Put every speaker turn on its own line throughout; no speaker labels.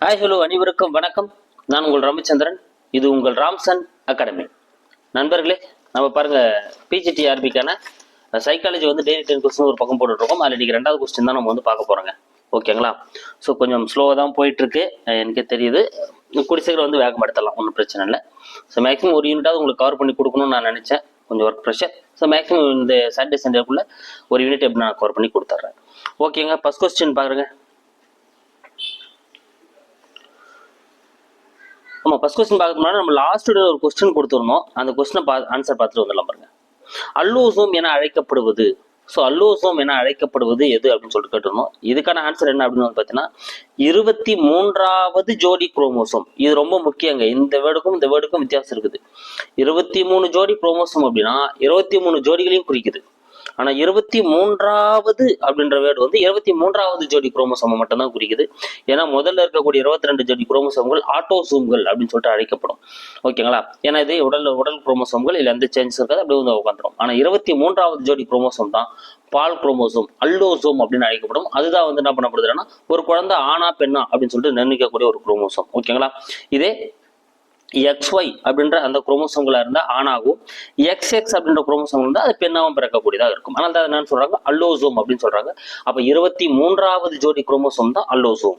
Hi hello அனைவருக்கும் வணக்கம். நான் உங்கள் ரமச்சந்திரன். இது உங்கள் ராம்சன் அகாடமி. நண்பர்களே நம்ம பாருங்க பிஜிடிஆர்பிக்கான சைக்காலஜி வந்து டெய்லி டென் கொஸ்டின் ஒரு பக்கம் போட்டுட்ருக்கோம். அதில் இன்றைக்கி ரெண்டாவது கொஸ்டின் தான் நம்ம வந்து பார்க்க போகிறோங்க ஓகேங்களா ஸோ கொஞ்சம் ஸ்லோவாக தான் போயிட்டுருக்கு எனக்கே தெரியுது. கூடி சீக்கிரம் வந்து வேகப்படுத்தலாம் ஒன்றும் பிரச்சனை இல்லை. ஸோ மேக்ஸிமம் ஒரு யூனிட்டாவது உங்களுக்கு கவர் பண்ணி கொடுக்கணும்னு நான் நினச்சேன். கொஞ்சம் ஒர்க் ப்ரெஷர் ஸோ மேக்ஸிமம் இந்த சாட்டர்டே சண்டேக்குள்ளே ஒரு யூனிட் எப்படி நான் கவர் பண்ணி கொடுத்துட்றேன். ஓகேங்க ஃபஸ்ட் கொஸ்டின் பாருங்கள் நம்ம ஃபஸ்ட் கொஸ்டின் பார்க்கறது முன்னாடி நம்ம லாஸ்ட் ஒரு கொஸ்டின் கொடுத்துருந்தோம் அந்த கொஸ்டினை பா ஆன்சர் பார்த்துட்டு வந்துடலாம் பாருங்க. அல்லோசோம் என அழைக்கப்படுவது. ஸோ அல்லோசோம் என அழைக்கப்படுவது எது அப்படின்னு சொல்லிட்டு கேட்டிருந்தோம் இதுக்கான ஆன்சர் என்ன அப்படின்னு வந்து பார்த்தீங்கன்னா இருபத்தி மூன்றாவது ஜோடி குரோமோசோம். இது ரொம்ப முக்கியங்க. இந்த வேர்டுக்கும் இந்த வேர்டுக்கும் வித்தியாசம் இருக்குது. இருபத்தி மூணு ஜோடி குரோமோசோம் அப்படின்னா இருபத்தி மூணு ஜோடிகளையும் குறிக்குது. ஆனா இருபத்தி மூன்றாவது அப்படின்ற வேர்டு வந்து இருபத்தி மூன்றாவது ஜோடி குரோமோசோமை மட்டும்தான் குறிக்குது. ஏன்னா முதல்ல இருக்கக்கூடிய இருபத்தி ரெண்டு ஜோடி குரோமோசோம்கள் ஆட்டோசோம்கள் அப்படின்னு சொல்லிட்டு அழைக்கப்படும். ஓகேங்களா? ஏன்னா இது உடல் உடல் குரோமோசோம்கள் இல்லை எந்த சேஞ்சஸ் இருக்காது அப்படியே வந்து உட்காந்துரும் ஆனா இருபத்தி மூன்றாவது ஜோடி குரோமோசோம் தான் பால் குரோமோசோம் அல்லோசோம் அப்படின்னு அழைக்கப்படும். அதுதான் வந்து என்ன பண்ணப்படுதுன்னா ஒரு குழந்தை ஆனா பெண்ணா அப்படின்னு சொல்லிட்டு நிர்ணயிக்கக்கூடிய ஒரு குரோமோசோம். ஓகேங்களா? இதே XY அப்படின்ற அந்த குரோமோசோம்களா இருந்தா எக்ஸ் எக்ஸ் அப்படின்ற குரோமோசோம் இருந்தால் அது பெண்ணாகவும் பிறக்கக்கூடியதாக இருக்கும். ஆனால் தான் என்னன்னு சொல்கிறாங்க அல்லோசோம் அப்படின்னு சொல்கிறாங்க அப்போ இருபத்தி மூன்றாவது ஜோடி குரோமோசோம் தான் அல்லோசோம்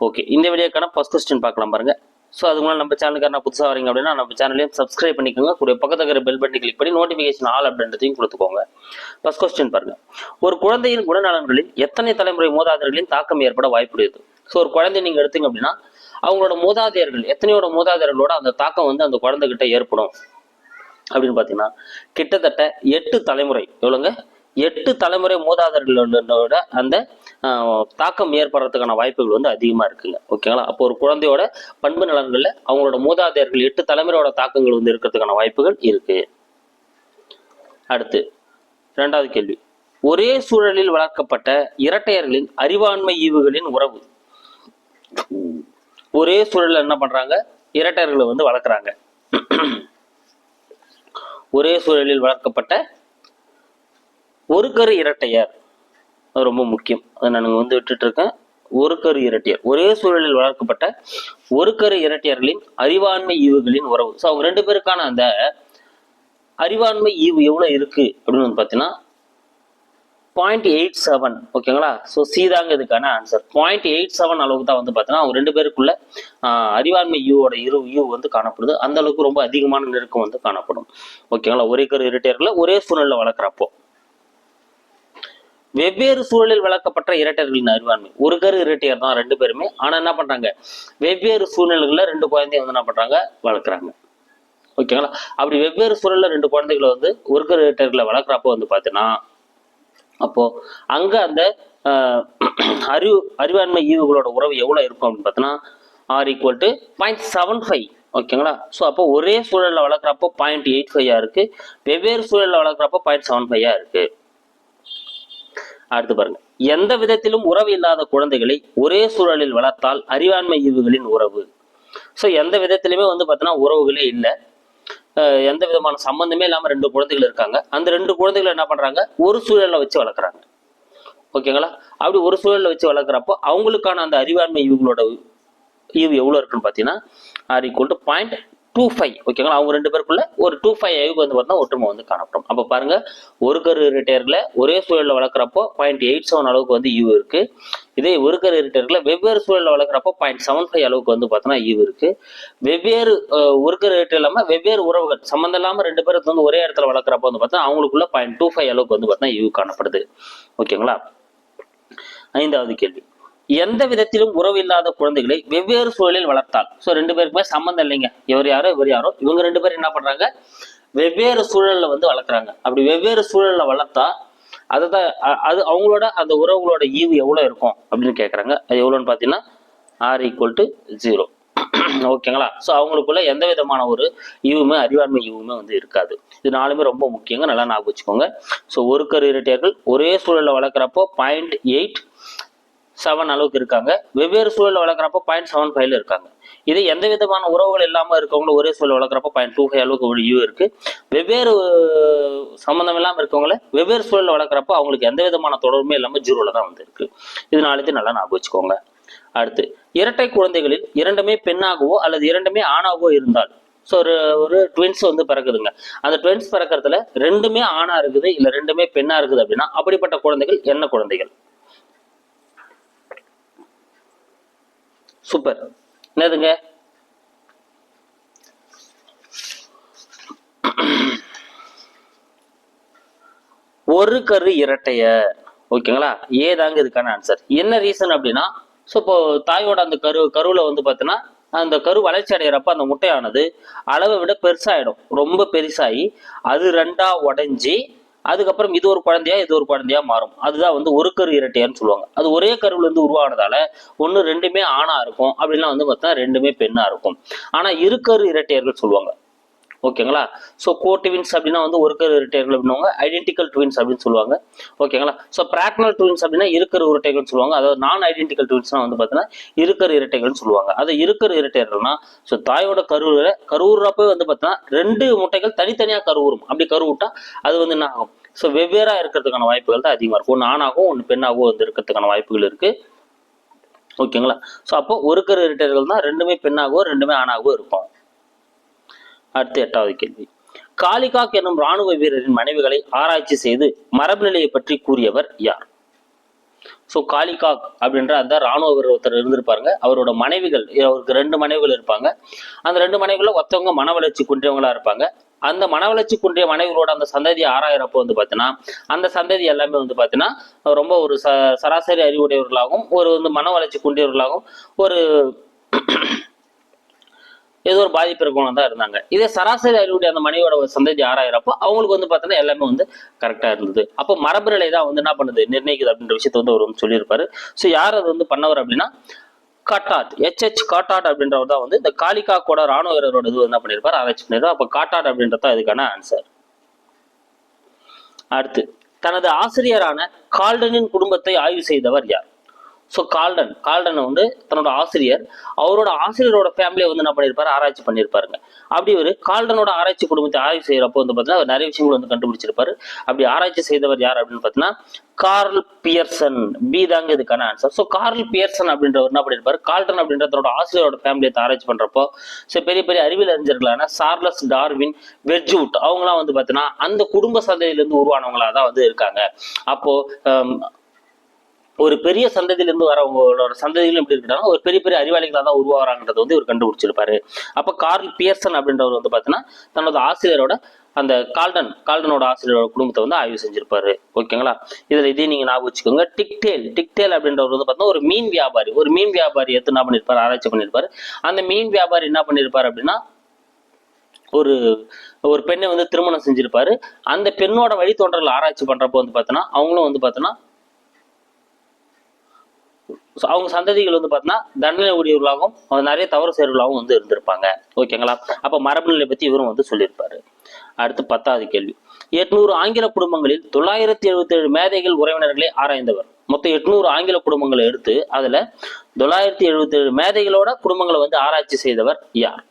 ஓகே இந்த வீடியோக்கான ஃபஸ்ட் கொஸ்டின் பார்க்கலாம் பாருங்கள் ஸோ அதுக்கு முன்னாடி நம்ம சேனலுக்கு நான் புதுசாக வரீங்க அப்படின்னா நம்ம சேனலையும் சப்ஸ்கிரைப் பண்ணிக்கோங்க. கூட பக்கத்துல பெல் பட்டனை கிளிக் பண்ணி நோட்டிஃபிகேஷன் ஆல் அப்படின்றதையும் கொடுத்துக்கோங்க. ஃபஸ்ட் கொஸ்டின் பாருங்க. ஒரு குழந்தையின் குணநலன்களில் எத்தனை தலைமுறை மூதாதையர்களின் தாக்கம் ஏற்பட வாய்ப்புடையது? ஸோ ஒரு குழந்தை நீங்கள் எடுத்தீங்க அப்படின்னா அவங்களோட மூதாதையர்கள் எத்தனையோட மூதாதையர்களோட அந்த தாக்கம் வந்து அந்த குழந்தைகிட்ட ஏற்படும். அப்படின்னு பார்த்தீங்கன்னா கிட்டத்தட்ட எட்டு தலைமுறை. எவ்வளோங்க எட்டு தலைமுறை மூதாதையர்களோட அந்த தாக்கம் ஏற்படுறதுக்கான வாய்ப்புகள் வந்து அதிகமாக இருக்குங்க. ஓகேங்களா? அப்போ ஒரு குழந்தையோட பண்பு நலன்களில் அவங்களோட மூதாதையர்கள் எட்டு தலைமுறையோட தாக்கங்கள் வந்து இருக்கிறதுக்கான வாய்ப்புகள் இருக்கு. அடுத்து ரெண்டாவது கேள்வி. ஒரே சூழலில் வளர்க்கப்பட்ட இரட்டையர்களின் அறிவாண்மை ஈவுகளின் உறவு. ஒரே சூழலில் என்ன பண்றாங்க? இரட்டையர்களை வந்து வளர்க்குறாங்க. ஒரே சூழலில் வளர்க்கப்பட்ட ஒரு கரு இரட்டையர் அது ரொம்ப முக்கியம். அதை நான் வந்து விட்டுட்டு இருக்கேன் ஒரு கரு இரட்டையர். ஒரே சூழலில் வளர்க்கப்பட்ட ஒரு கரு இரட்டையர்களின் அறிவாண்மை ஈவுகளின் உறவு. ஸோ அவங்க ரெண்டு பேருக்கான அந்த அறிவாண்மை ஈவு எவ்வளோ இருக்கு அப்படின்னு வந்து பார்த்தீங்கன்னா பாயிண்ட் எயிட் செவன் ஓகேங்களா ஸோ சீதாங்க இதுக்கான ஆன்சர் பாயிண்ட் எயிட் செவன் அளவுக்கு தான் வந்து பார்த்தீங்கன்னா அவங்க ரெண்டு பேருக்குள்ள அறிவாண்மை யூவோட இரு யூ வந்து காணப்படுது. அந்த அளவுக்கு ரொம்ப அதிகமான நெருக்கம் வந்து காணப்படும். ஓகேங்களா ஒரே கரு இரட்டையர்களை ஒரே சூழலில் வளர்க்குறப்போ. வெவ்வேறு சூழலில் வளர்க்கப்பட்ட இரட்டையர்களின் அறிவாண்மை. ஒரு கரு இரட்டையர் தான் ரெண்டு பேருமே. ஆனா என்ன பண்றாங்க? வெவ்வேறு சூழ்நிலைகள்ல ரெண்டு குழந்தைய வந்து என்ன பண்றாங்க? வளர்க்குறாங்க. ஓகேங்களா? அப்படி வெவ்வேறு சூழல்ல ரெண்டு குழந்தைகளை வந்து ஒரு கரு இரட்டையர்களை வளர்க்குறப்போ வந்து பார்த்தீங்கன்னா அப்போ அங்க அந்த அறிவு அறிவாண்மை ஈவுகளோட உறவு எவ்வளவு இருக்கும் அப்படின்னு பார்த்தோன்னா R equal to point seven five ஓகேங்களா? ஸோ அப்போ ஒரே சூழலில் வளர்க்குறப்போ பாயிண்ட் எயிட் ஃபைவாக இருக்கு. வெவ்வேறு சூழலில் வளர்க்குறப்போ பாயிண்ட் செவன் ஃபைவாக இருக்கு. அடுத்து பாருங்க. எந்த விதத்திலும் உறவு இல்லாத குழந்தைகளை ஒரே சூழலில் வளர்த்தால் அறிவாண்மை ஈவுகளின் உறவு. ஸோ எந்த விதத்திலுமே வந்து பார்த்தீங்கன்னா உறவுகளே இல்லை. எந்த விதமான சம்பந்தமே இல்லாம ரெண்டு குழந்தைகள் இருக்காங்க. அந்த ரெண்டு குழந்தைகளை என்ன பண்றாங்க? ஒரு சூழல்ல வச்சு வளர்க்குறாங்க. ஓகேங்களா? அப்படி ஒரு சூழல்ல வச்சு வளர்க்குறப்போ அவங்களுக்கான அந்த அறிவாண்மை ஈவுகளோட ஈவு எவ்வளவு இருக்குன்னு பார்த்தீங்கன்னா R equal to point two five ஓகேங்களா அவங்க ரெண்டு பேருக்குள்ள ஒரு டூ ஃபைவ் ஐவுக்கு வந்து பார்த்தா ஒற்றுமை வந்து காணப்படும். அப்போ பாருங்க ஒரு கரு ரிட்டையர்ல ஒரே சூழலில் வளர்க்குறப்போ பாயிண்ட் எயிட் செவன் அளவுக்கு வந்து ஈவு இருக்கு. இதே ஒரு கரு ரிட்டையர்ல வெவ்வேறு சூழலில் வளர்க்குறப்போ பாயிண்ட் செவன் ஃபைவ் அளவுக்கு வந்து பார்த்தோன்னா ஈவு இருக்கு. வெவ்வேறு ஒரு கரு ரிட்டையர் இல்லாமல் வெவ்வேறு உறவுகள் சம்மந்தம் இல்லாமல் ரெண்டு பேருக்கு வந்து ஒரே இடத்துல வளர்க்குறப்போ வந்து பார்த்தா அவங்களுக்குள்ள பாயிண்ட் டூ ஃபைவ் அளவுக்கு வந்து பார்த்தா ஈவு காணப்படுது. ஓகேங்களா? ஐந்தாவது கேள்வி. எந்த விதத்திலும் உறவு இல்லாத குழந்தைகளை வெவ்வேறு சூழலில் வளர்த்தால் ஸோ ரெண்டு பேருக்குமே சம்மந்தம் இல்லைங்க. இவர் யாரோ இவர் யாரோ. இவங்க ரெண்டு பேரும் என்ன பண்றாங்க? வெவ்வேறு சூழல்ல வந்து வளர்க்குறாங்க. அப்படி வெவ்வேறு சூழல்ல வளர்த்தா அதுதான் அது அவங்களோட அந்த உறவுகளோட ஈவு எவ்வளோ இருக்கும் அப்படின்னு கேட்குறாங்க அது எவ்வளோன்னு பார்த்தீங்கன்னா ஆர் ஈக்குவல் டு ஜீரோ ஓகேங்களா? ஸோ அவங்களுக்குள்ள எந்த விதமான ஒரு ஈவுமே அறிவாண்மை ஈவுமே வந்து இருக்காது. இது நாலுமே ரொம்ப முக்கியங்க. நல்லா ஞாபகம் வச்சுக்கோங்க. ஸோ ஒரு கரு இரட்டையர்கள் ஒரே சூழலில் வளர்க்குறப்போ பாயிண்ட் எயிட் செவன் அளவுக்கு இருக்காங்க. வெவ்வேறு சூழலில் வளர்க்குறப்போ பாயிண்ட் செவன் ஃபைவ்ல இருக்காங்க. இது எந்த விதமான உறவுகள் இல்லாமல் இருக்கவங்களும் ஒரே சூழல் வளர்க்குறப்ப பாயிண்ட் டூ ஃபைவ் அளவுக்கு ஒரு யூ இருக்கு. வெவ்வேறு சம்மந்தம் இல்லாமல் இருக்கவங்கள வெவ்வேறு சூழலில் வளர்க்குறப்போ அவங்களுக்கு எந்த விதமான தொடர்புமே இல்லாமல் ஜீரோவில் தான் வந்து இருக்கு இது நாளைக்கு நல்லா ஞாபகம் வச்சுக்கோங்க. அடுத்து இரட்டை குழந்தைகளில் இரண்டுமே பெண்ணாகவோ அல்லது இரண்டுமே ஆணாகவோ இருந்தால். ஸோ ஒரு ஒரு ட்வின்ஸ் வந்து பிறக்குதுங்க. அந்த ட்வின்ஸ் பிறக்கிறதுல ரெண்டுமே ஆணாக இருக்குது இல்லை ரெண்டுமே பெண்ணாக இருக்குது அப்படின்னா அப்படிப்பட்ட குழந்தைகள் என்ன குழந்தைகள்? சூப்பர் என்னதுங்க? ஒரு கரு இரட்டைய. ஓகேங்களா? ஏதாங்க இதுக்கான ஆன்சர் என்ன ரீசன் அப்படின்னா ஸோ இப்போ தாயோட அந்த கரு கருவில் வந்து பார்த்தீங்கன்னா அந்த கரு வளர்ச்சி அடைகிறப்ப அந்த முட்டையானது அளவை விட பெருசாயிடும். ரொம்ப பெருசாகி அது ரெண்டாக உடஞ்சி அதுக்கப்புறம் இது ஒரு குழந்தையா இது ஒரு குழந்தையா மாறும். அதுதான் வந்து ஒரு கரு இரட்டையான்னு சொல்லுவாங்க. அது ஒரே கருவுல இருந்து உருவானதால ஒன்று ரெண்டுமே ஆணா இருக்கும். அப்படின்னா வந்து பார்த்தா ரெண்டுமே பெண்ணா இருக்கும். ஆனா இருக்கரு இரட்டையர்கள் சொல்லுவாங்க. ஓகேங்களா? ஸோ கோ ட்வின்ஸ் அப்படின்னா வந்து ஒருக்கர் கரு அப்படின்னுவாங்க. ஐடென்டிக்கல் ட்வின்ஸ் அப்படின்னு சொல்லுவாங்க. ஓகேங்களா? ஸோ பிராக்னல் ட்வின்ஸ் அப்படின்னா இருக்கிற இரட்டைகள்னு சொல்லுவாங்க. அதாவது நான் ஐடென்டிக்கல் ட்வின்ஸ்னா வந்து பார்த்தீங்கன்னா இருக்கிற இரட்டைகள்னு சொல்லுவாங்க. அது இருக்கிற இரட்டைகள்னா ஸோ தாயோட கருவுற கருவுறப்ப வந்து பார்த்தீங்கன்னா ரெண்டு முட்டைகள் தனித்தனியாக கருவுறும் அப்படி கருவுட்டா அது வந்து என்ன ஆகும்? ஸோ வெவ்வேறாக இருக்கிறதுக்கான வாய்ப்புகள் தான் அதிகமாக இருக்கும். ஒன்று ஆணாகவும் ஒன்று பெண்ணாகவும் வந்து இருக்கிறதுக்கான வாய்ப்புகள் இருக்குது ஓகேங்களா? ஸோ அப்போ ஒருக்கர் இரட்டைகள் தான் ரெண்டுமே பெண்ணாகவோ ரெண்டுமே ஆணாகவோ இருக்கும். அடுத்து எட்டாவது கேள்வி. காளிகாக் என்னும் ராணுவ வீரரின் மனைவிகளை ஆராய்ச்சி செய்து மரபு நிலையை பற்றி கூறியவர் யார்? ஸோ காளிகாக் அப்படின்ற அந்த ராணுவ வீரர் ஒருத்தர் இருந்திருப்பாருங்க. அவரோட மனைவிகள் அவருக்கு ரெண்டு மனைவிகள் இருப்பாங்க. அந்த ரெண்டு மனைவிகள ஒருத்தவங்க மன வளர்ச்சி குன்றியவங்களா இருப்பாங்க. அந்த மன வளர்ச்சி குன்றிய மனைவிகளோட அந்த சந்ததியை ஆராயிறப்போ வந்து பார்த்தீங்கன்னா அந்த சந்ததி எல்லாமே வந்து பார்த்தீங்கன்னா ரொம்ப ஒரு ச சராசரி அறிவுடையவர்களாகவும் ஒரு வந்து மன வளர்ச்சி குன்றியவர்களாகவும் ஒரு ஏதோ ஒரு பாதிப்பு இருக்கணும் தான் இருந்தாங்க. இதே சராசரி அறிவுடைய அந்த மனைவியோட ஒரு ஆறாயிரப்போ அவங்களுக்கு வந்து பார்த்தீங்கன்னா எல்லாமே வந்து கரெக்டாக இருந்தது. அப்போ மரபு நிலை தான் வந்து என்ன பண்ணுது நிர்ணயிக்குது அப்படின்ற விஷயத்த வந்து அவர் வந்து சொல்லியிருப்பாரு. ஸோ யார் அது வந்து பண்ணவர் அப்படின்னா காட்டாட் எச்ஹெச் காட்டாட் அப்படின்றவர் தான் வந்து இந்த காளிகா கூட ராணுவ வீரரோட இது என்ன பண்ணியிருப்பார் ஆராய்ச்சி பண்ணியிருப்பார். அப்போ காட்டாட் அப்படின்றது தான் இதுக்கான ஆன்சர் அடுத்து தனது ஆசிரியரான கால்டனின் குடும்பத்தை ஆய்வு செய்தவர் யார்? ஸோ கால்டன் கால்டன் வந்து தன்னோட ஆசிரியர். அவரோட ஆசிரியரோட ஃபேமிலியை வந்து என்ன பண்ணியிருப்பாரு? ஆராய்ச்சி பண்ணியிருப்பாருங்க. அப்படி ஒரு கால்டனோட ஆராய்ச்சி குடும்பத்தை ஆய்வு செய்கிறப்போ வந்து பார்த்தீங்கன்னா அவர் நிறைய விஷயங்கள் வந்து கண்டுபிடிச்சிருப்பாரு. அப்படி ஆராய்ச்சி செய்தவர் யார் அப்படின்னு பார்த்தீங்கன்னா கார்ல் பியர்சன் பி தாங்க இதுக்கான ஆன்சர் ஸோ கார்ல் பியர்சன் அப்படின்றவர் என்ன பண்ணியிருப்பார்? கால்டன் அப்படின்ற தன்னோட ஆசிரியரோட ஃபேமிலியை ஆராய்ச்சி பண்ணுறப்போ ஸோ பெரிய பெரிய அறிவியல் அறிஞர்களான சார்லஸ் டார்வின் வெர்ஜூட் அவங்களாம் வந்து பார்த்தீங்கன்னா அந்த குடும்ப சந்தையிலேருந்து உருவானவங்களாக தான் வந்து இருக்காங்க. அப்போது ஒரு பெரிய சந்ததியிலிருந்து வரவங்களோட சந்ததிகளும் எப்படி இருக்கிறாங்க ஒரு பெரிய பெரிய அறிவாளிகளாக தான் உருவாகிறாங்கன்றது வந்து இவர் கண்டுபிடிச்சிருப்பாரு. அப்போ கார்ல் பியர்சன் அப்படின்றவர் வந்து பார்த்தீங்கன்னா தன்னோட ஆசிரியரோட அந்த கால்டன் கால்டனோட ஆசிரியரோட குடும்பத்தை வந்து ஆய்வு செஞ்சிருப்பாரு. ஓகேங்களா? இதில் இதையும் நீங்கள் ஞாபகம் வச்சுக்கோங்க. டிக்டேல் டிக்டேல் அப்படின்றவர் வந்து பார்த்தீங்கன்னா ஒரு மீன் வியாபாரி. ஒரு மீன் வியாபாரி எடுத்து என்ன பண்ணியிருப்பார் ஆராய்ச்சி பண்ணியிருப்பாரு அந்த மீன் வியாபாரி என்ன பண்ணியிருப்பார் அப்படின்னா ஒரு ஒரு பெண்ணை வந்து திருமணம் செஞ்சிருப்பாரு. அந்த பெண்ணோட வழித்தோன்றல் ஆராய்ச்சி பண்றப்போ வந்து பார்த்தோன்னா அவங்களும் வந்து பார்த்தோன்னா ஸோ அவங்க சந்ததிகள் வந்து பார்த்தீங்கன்னா தண்டனை உரியவர்களாகவும் அவங்க நிறைய தவறு செய்யறவர்களாகவும் வந்து இருந்திருப்பாங்க. ஓகேங்களா? அப்போ மரபு நிலை பற்றி இவரும் வந்து சொல்லியிருப்பாரு. அடுத்து பத்தாவது கேள்வி. எட்நூறு ஆங்கில குடும்பங்களில் தொள்ளாயிரத்தி எழுபத்தி ஏழு மேதைகள் உறவினர்களை ஆராய்ந்தவர். மொத்தம் எட்நூறு ஆங்கில குடும்பங்களை எடுத்து அதில் தொள்ளாயிரத்தி எழுபத்தி ஏழு மேதைகளோட குடும்பங்களை வந்து ஆராய்ச்சி செய்தவர் யார்?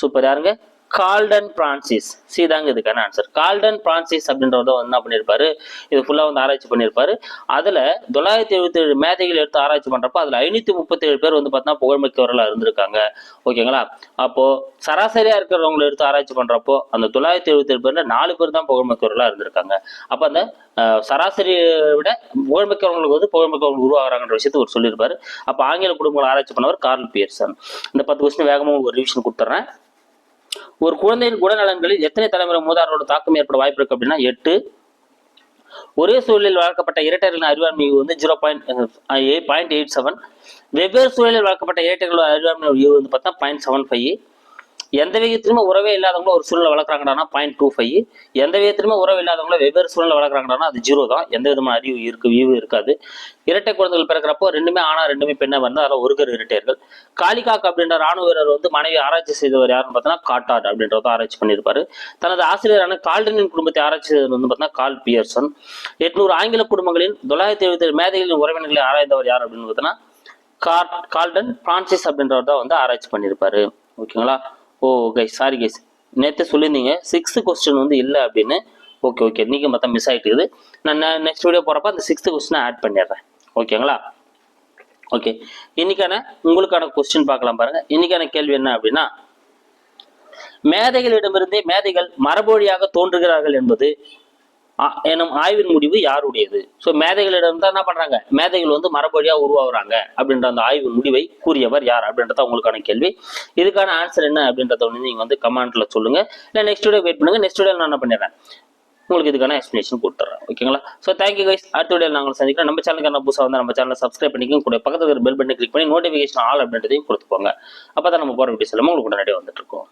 சூப்பர் யாருங்க? கால்டன் பிரான்சிஸ் சீதாங்க இதுக்கான ஆன்சர் கால்டன் பிரான்சிஸ் அப்படின்றத வந்து என்ன பண்ணியிருப்பாரு இது ஃபுல்லாக வந்து ஆராய்ச்சி பண்ணியிருப்பாரு அதில் தொள்ளாயிரத்தி எழுபத்தி ஏழு மேதைகள் எடுத்து ஆராய்ச்சி பண்ணுறப்போ அதில் ஐநூற்றி முப்பத்தேழு பேர் வந்து பார்த்தீங்கன்னா புகழ்மிக்கவர்களாக இருந்திருக்காங்க. ஓகேங்களா அப்போது சராசரியாக இருக்கிறவங்களை எடுத்து ஆராய்ச்சி பண்ணுறப்போ அந்த தொள்ளாயிரத்தி எழுபத்தி ஏழு பேரில் நாலு பேர் தான் புகழ்மிக்கவர்களாக இருந்திருக்காங்க. அப்போ அந்த சராசரியை விட புகழ்மிக்கவங்களுக்கு வந்து புகழ்மிக்கவர்கள் உருவாகிறாங்கன்ற விஷயத்தை ஒரு சொல்லியிருப்பார். அப்போ ஆங்கில குடும்பங்களை ஆராய்ச்சி பண்ணவர் கார்ல் பியர்சன் இந்த பத்து கொஸ்டின் வேகமாக ஒரு ரிவிஷன் கொடுத்துட்றேன் ஒரு குழந்தையின் குணநலன்களில் எத்தனை தலைமுறை மூதாரோட தாக்கம் ஏற்பட வாய்ப்பு இருக்கு அப்படின்னா எட்டு. ஒரே சூழலில் வளர்க்கப்பட்ட இரட்டைகளின் அறிவாண்மை வந்து zero point point eight seven வெவ்வேறு சூழலில் வளர்க்கப்பட்ட இரட்டைகளோட அறிவாண்மை வந்து பார்த்தா பாயிண்ட் செவன் ஃபைவ் எந்த விதத்திலுமே உறவே இல்லாதவங்கள ஒரு சூழலில் வளர்க்குறாங்கடானா? பாயிண்ட் டூ ஃபைவ் எந்த விதத்திலுமே உறவு இல்லாதவங்களும் வெவ்வேறு சூழ்நிலை வளர்க்குறாங்கடானா? அது ஜீரோ தான். எந்த விதமான அறிவு இருக்கு வியூ இருக்காது. இரட்டை குழந்தைகள் பிறக்கிறப்போ ரெண்டுமே ஆனா ரெண்டுமே பெண்ணை வந்து அதில் ஒருகர் இரட்டையர்கள். காளிகாக் அப்படின்ற ராணுவ வீரர் வந்து மனைவி ஆராய்ச்சி செய்தவர் யாருன்னு பார்த்தீங்கன்னா காட்டாட் அப்படின்றத ஆராய்ச்சி பண்ணியிருப்பாரு. தனது ஆசிரியரான கால்டனின் குடும்பத்தை ஆராய்ச்சி செய்தவர் வந்து பார்த்தீங்கன்னா கால் பியர்சன். எட்நூறு ஆங்கில குடும்பங்களின் தொள்ளாயிரத்தி எழுபத்தி ஏழு மேதைகளின் உறவினர்களை ஆராய்ந்தவர் யார் அப்படின்னு பார்த்தீங்கன்னா கார் கால்டன் பிரான்சிஸ் அப்படின்றவர் தான் வந்து ஆராய்ச்சி பண்ணியிருப்பாரு. ஓகேங்களா? ஓ கைஸ் சாரி கைஸ் நேற்று சொல்லியிருந்தீங்க சிக்ஸ்த்து கொஸ்டின் வந்து இல்லை அப்படின்னு. ஓகே ஓகே நீங்கள் மொத்தம் மிஸ் ஆகிட்டுருக்குது நான் நெக்ஸ்ட் வீடியோ போகிறப்ப அந்த சிக்ஸ்த்து கொஸ்டினை ஆட் பண்ணிடுறேன். ஓகேங்களா ஓகே இன்னைக்கான உங்களுக்கான கொஸ்டின் பார்க்கலாம் பாருங்கள் இன்னைக்கான கேள்வி என்ன அப்படின்னா மேதைகளிடமிருந்தே மேதைகள் மரபொழியாக தோன்றுகிறார்கள் என்பது எனும் ஆய்வின் முடிவு யாருடையது? ஸோ மேதைகளிடம் தான் என்ன பண்றாங்க? மேதைகள் வந்து மரபொழியா உருவாகுறாங்க அப்படின்ற அந்த ஆய்வின் முடிவை கூறியவர் யார் அப்படின்றத உங்களுக்கான கேள்வி. இதுக்கான ஆன்சர் என்ன அப்படின்றத வந்து நீங்க வந்து கமெண்ட்ல சொல்லுங்க. இல்லை நெக்ஸ்ட் வீடியோ வெயிட் பண்ணுங்க. நெக்ஸ்ட் வீடியோ நான் என்ன பண்ணிடுறேன்? உங்களுக்கு இதுக்கான எக்ஸ்பிளேஷன் கொடுத்துறேன் ஓகேங்களா ஸோ தேங்க்யூ கைஸ் அடுத்த வீடியோ நாங்கள் சந்திக்கிறோம். நம்ம சேனலுக்கு புதுசாக வந்து நம்ம சேனலை சப்ஸ்கிரைப் பண்ணிக்கோங்க. கூட பக்கத்துல இருக்கிற பெல் பட்டனை கிளிக் பண்ணி நோட்டிஃபிகேஷன் ஆல் அப்படின்றதையும் கொடுத்துக்கோங்க. அப்போ தான் நம்ம போகிற வீடியோஸ் எல்லாமே உங்களுக்கு உடனடியாக வந்துட்டு இருக்கோம்.